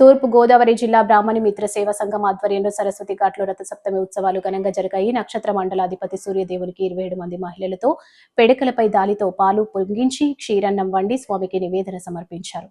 తూర్పు గోదావరి జిల్లా బ్రాహ్మణి మిత్ర సేవా సంఘం ఆధ్వర్యంలో సరస్వతి ఘాట్లో రథ సప్తమి ఉత్సవాలు ఘనంగా జరిగాయి. నక్షత్ర మండలాధిపతి సూర్యదేవునికి ఇరవై ఏడు మంది మహిళలతో పెడకలపై దాలితో పాలు పొంగించి క్షీరన్నం వండి స్వామికి నివేదన సమర్పించారు.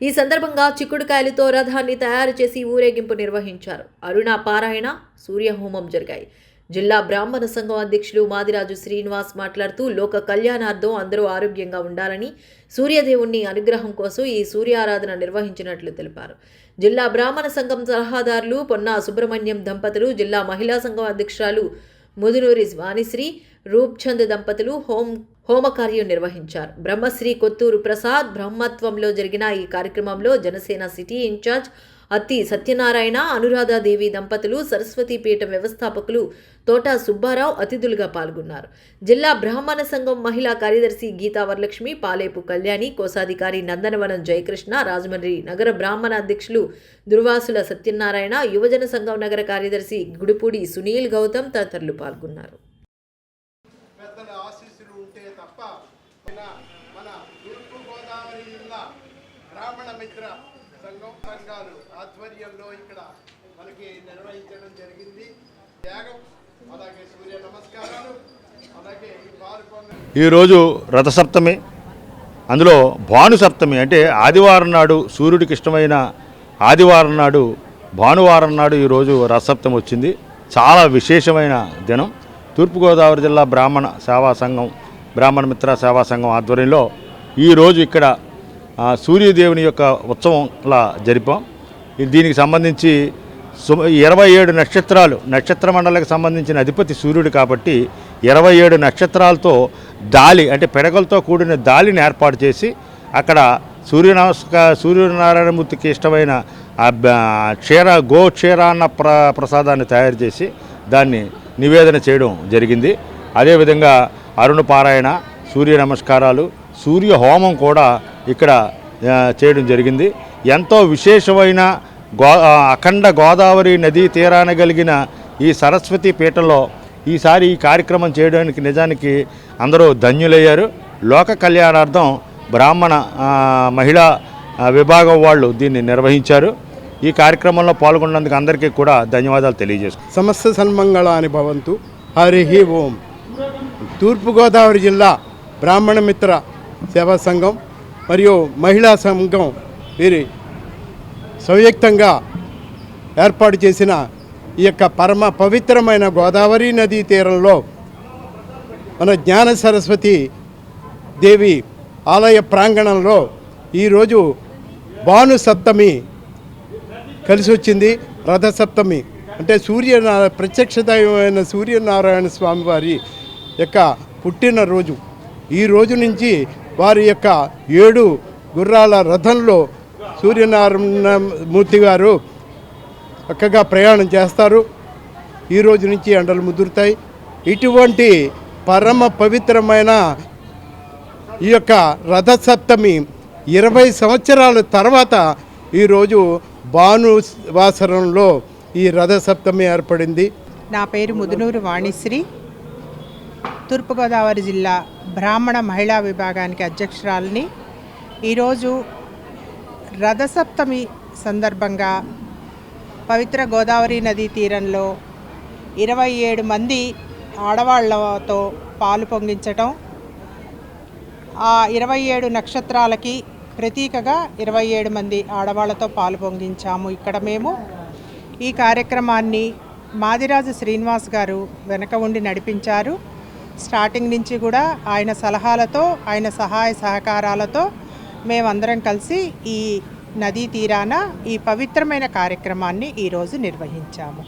ఈ సందర్భంగా చిక్కుడుకాయలతో రథాన్ని తయారు చేసి ఊరేగింపు నిర్వహించారు. అరుణ పారాయణ సూర్యహోమం జరిగాయి. జిల్లా బ్రాహ్మణ సంఘం అధ్యక్షులు మాదిరాజు శ్రీనివాస్ మాట్లాడుతూ లోక కళ్యాణార్థం అందరూ ఆరోగ్యంగా ఉండాలని సూర్యదేవుణ్ణి అనుగ్రహం కోసం ఈ సూర్యారాధన నిర్వహించినట్లు తెలిపారు. జిల్లా బ్రాహ్మణ సంఘం సలహాదారులు పొన్నా సుబ్రహ్మణ్యం దంపతులు జిల్లా మహిళా సంఘం అధ్యక్షురాలు ముదునూరి వాణిశ్రీ రూప్చంద్ దంపతులు హోం హోమకార్యం నిర్వహించారు. బ్రహ్మశ్రీ కొత్తూరు ప్రసాద్ బ్రహ్మత్వంలో జరిగిన ఈ కార్యక్రమంలో జనసేన సిటీ ఇన్ఛార్జ్ అత్తి సత్యనారాయణ అనురాధాదేవి దంపతులు సరస్వతిపీఠ వ్యవస్థాపకులు తోటా సుబ్బారావు అతిథులుగా పాల్గొన్నారు. జిల్లా బ్రాహ్మణ సంఘం మహిళా కార్యదర్శి గీతా వరలక్ష్మి పాలేపు కళ్యాణి కోశాధికారి నందనవనం జయకృష్ణ రాజమండ్రి నగర బ్రాహ్మణ అధ్యక్షులు దుర్వాసుల సత్యనారాయణ యువజన సంఘం నగర కార్యదర్శి గుడిపూడి సునీల్ గౌతమ్ తదితరులు పాల్గొన్నారు. మన తూర్పు గోదావరి జిల్లా బ్రాహ్మణ మిత్ర సంఘం సంఘాలు ఆధ్వర్యంలో ఇక్కడ మనకి నిర్వహించడం జరిగింది. త్యాగం అలాగే సూర్య నమస్కారాలు అలాగే ఈ ఈరోజు రథసప్తమి అందులో భానుసప్తమి అంటే ఆదివారం నాడు సూర్యుడికి ఇష్టమైన ఆదివారం నాడు భానువారం నాడు ఈరోజు రథసప్తమి వచ్చింది. చాలా విశేషమైన దినం. తూర్పుగోదావరి జిల్లా బ్రాహ్మణ సేవా సంఘం బ్రాహ్మణ మిత్ర సేవా సంఘం ఆధ్వర్యంలో ఈరోజు ఇక్కడ సూర్యదేవుని యొక్క ఉత్సవంలా జరిపాం. దీనికి సంబంధించి ఇరవై ఏడు నక్షత్రాలు నక్షత్ర మండలకు సంబంధించిన అధిపతి సూర్యుడు కాబట్టి ఇరవై ఏడు నక్షత్రాలతో దాలి అంటే పెడగలతో కూడిన దాలిని ఏర్పాటు చేసి అక్కడ సూర్య నమస్కార సూర్యనారాయణమూర్తికి ఇష్టమైన క్షీర గో క్షీర గో ప్ర ప్రసాదాన్ని తయారు చేసి దాన్ని నివేదన చేయడం జరిగింది. అదేవిధంగా అరుణ పారాయణ సూర్య నమస్కారాలు సూర్య హోమం కూడా ఇక్కడ చేయడం జరిగింది. ఎంతో విశేషమైన గో అఖండ గోదావరి నదీ తీరాన కలిగిన ఈ సరస్వతి పీఠంలో ఈసారి ఈ కార్యక్రమం చేయడానికి నిజానికి అందరూ ధన్యులయ్యారు. లోక కళ్యాణార్థం బ్రాహ్మణ మహిళా విభాగం వాళ్ళు దీన్ని నిర్వహించారు. ఈ కార్యక్రమంలో పాల్గొన్నందుకు అందరికీ కూడా ధన్యవాదాలు తెలియజేస్తాం సమస్త సన్మంగళాని భవంతు. హరి ఓం. తూర్పుగోదావరి జిల్లా బ్రాహ్మణ మిత్ర సేవా సంఘం మరియు మహిళా సంఘం వీరి సంయుక్తంగా ఏర్పాటు చేసిన ఈ యొక్క పరమ పవిత్రమైన గోదావరి నదీ తీరంలో మన జ్ఞాన సరస్వతి దేవి ఆలయ ప్రాంగణంలో ఈరోజు భాను సప్తమి కలిసి వచ్చింది. రథసప్తమి అంటే సూర్యనారాయణ ప్రత్యక్షదైవమైన సూర్యనారాయణ స్వామి వారి యొక్క పుట్టినరోజు. ఈ రోజు నుంచి వారి యొక్క ఏడు గుర్రాల రథంలో సూర్యనారాయణ మూర్తి గారు చక్కగా ప్రయాణం చేస్తారు. ఈ రోజు నుంచి ఎండలు ముదురుతాయి. ఇటువంటి పరమ పవిత్రమైన ఈ యొక్క రథసప్తమి ఇరవై సంవత్సరాల తర్వాత ఈరోజు భానువాసరంలో ఈ రథసప్తమి ఏర్పడింది. నా పేరు ముదునూరు వాణిశ్రీ. తూర్పుగోదావరి జిల్లా బ్రాహ్మణ మహిళా విభాగానికి అధ్యక్షురాలని. ఈరోజు రథసప్తమి సందర్భంగా పవిత్ర గోదావరి నదీ తీరంలో ఇరవై ఏడు మంది ఆడవాళ్ళతో పాలు పొంగించటం. ఆ ఇరవై ఏడు నక్షత్రాలకి ప్రతీకగా ఇరవై ఏడు మంది ఆడవాళ్ళతో పాలు పొంగించాము. ఇక్కడ మేము ఈ కార్యక్రమాన్ని మాదిరాజు శ్రీనివాస్ గారు వెనక ఉండి నడిపించారు. స్టార్టింగ్ నుంచి కూడా ఆయన సలహాలతో ఆయన సహాయ సహకారాలతో మేమందరం కలిసి ఈ నదీ తీరాన ఈ పవిత్రమైన కార్యక్రమాన్ని ఈరోజు నిర్వహించాము.